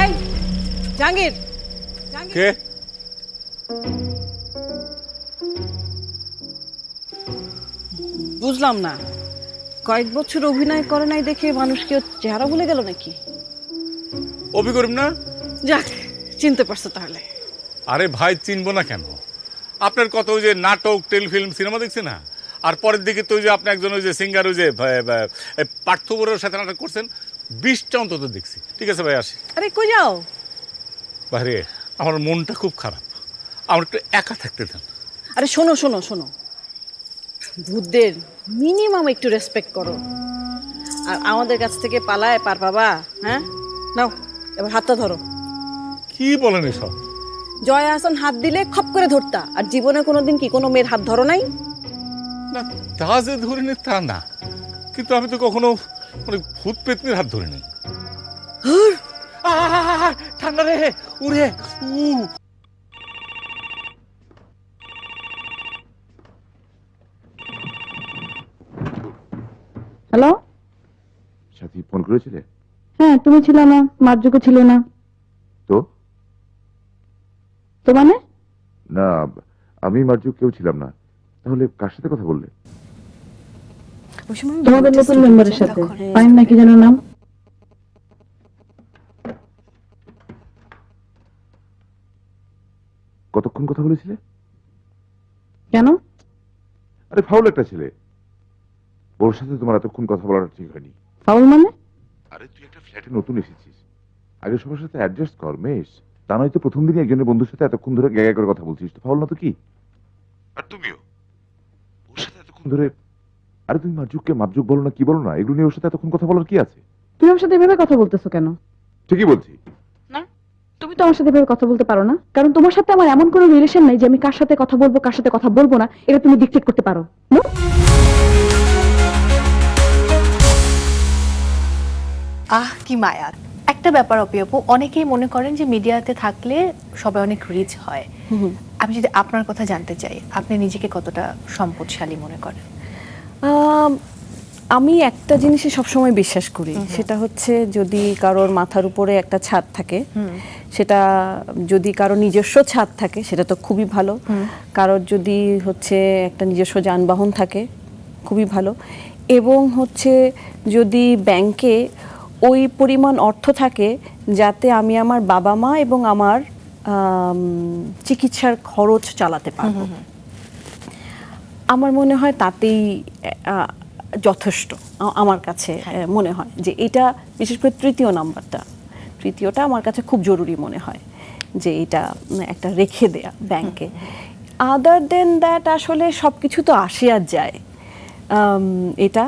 এই জাহাঙ্গীর কে? বুঝলাম না। কয়েক বছর অভিনয় করে নাই দেখে মানুষ কি চেহারা ভুলে গেল নাকি? অভি করিম না? যাক চিনতে পারছ তাহলে। আরে ভাই চিনবো না কেন? আপনার কত ওই যে নাটক টেলিফিল্ম সিনেমা দেখছি না? আর পরের দিকে তো ওই যে আপনি একজন ওই যে সিঙ্গার ওই যে পার্থ সাথে নাটক করছেন? বিশটা অন্তত দেখছি। ঠিক আছে ভাই আসি। আরে কই যাও? বাইরে আমার মনটা খুব খারাপ। আমার একটু একা থাকতে দেন। আরে শোনো শোনো শোনো। ভূতদের মিনিমাম একটু রেসপেক্ট করো। আর আমাদের কাছ থেকে পালায় পার পাবা হ্যাঁ? নাও এবার হাতটা ধরো। কি বলেন এসব? জয় হাসান হাত দিলে খপ করে ধরতা। আর জীবনে কোনোদিন কি কোনো মেয়ের হাত ধরো নাই? না তা যে ধরিনি তা না। কিন্তু আমি তো কখনো মানে ভূত পেতনির হাত ধরিনি আহ, ঠান্ডা রে উড়ে উ। হ্যালো? সাথী ফোন করেছিলে? হ্যাঁ তুমি ছিল না মার্জুকে ছিল না। তো? তো মানে? না আমি মার্জু কেউ ছিলাম না। তাহলে কার সাথে কথা বললে? তোমাদের নতুন মেম্বারের সাথে। পাইন নাকি যেন নাম? কতক্ষণ কথা বলেছিলে? কেন? আরে ফাউল একটা ছেলে। ওর সাথে তোমার এতক্ষণ কথা বলাটা ঠিক হয়নি। ফাউল মানে? আরে তুই একটা ফ্ল্যাটে নতুন এসেছিস। আগে সবার সাথে অ্যাডজাস্ট কর মেশ তা নয় তো প্রথম দিনই একজনের বন্ধুর সাথে এতক্ষণ ধরে গ্যাগা করে কথা বলছিস। তো ফাউল না তো কি? আর তুমিও? ওর সাথে এতক্ষণ ধরে আরে তুমি মার্জুককে মার্জুক বলো না কি বলো না এগুলো নিয়ে ওর সাথে এতক্ষণ কথা বলার কি আছে? তুমি আমার সাথে এভাবে কথা বলতেছো কেন? ঠিকই বলছি। না তুমি তো আমার সাথে এভাবে কথা বলতে পারো না কারণ তোমার সাথে আমার এমন কোনো রিলেশন নাই যে আমি কার সাথে কথা বলব কার সাথে কথা বলব না এটা তুমি ডিকটেট করতে পারো? আহ কি মায়া। একটা ব্যাপার অপি আপু অনেকেই মনে করেন যে মিডিয়াতে থাকলে সবাই অনেক রিচ হয়। আমি যদি আপনার কথা জানতে চাই আপনি নিজেকে কতটা সম্পদশালী মনে করেন? আম, একটা জিনিসে সবসময় বিশ্বাস করি। সেটা হচ্ছে যদি কারোর মাথার উপরে একটা ছাদ থাকে সেটা যদি কারও নিজস্ব ছাদ থাকে সেটা তো খুবই ভালো। কারোর যদি হচ্ছে একটা নিজস্ব যানবাহন থাকে খুবই ভালো। এবং হচ্ছে যদি ব্যাংকে ওই পরিমাণ অর্থ থাকে যাতে আমি আমার বাবা মা এবং আমার চিকিৎসার খরচ চালাতে পারব। আমার মনে হয় তাতেই যথেষ্ট আমার কাছে মনে হয় যে এটা বিশেষ করে তৃতীয় নাম্বারটা তৃতীয়টা আমার কাছে খুব জরুরি মনে হয় যে এটা একটা রেখে দেয়া ব্যাংকে। আদার দেন দ্যাট আসলে সব কিছু তো আসে আর যায়। এটা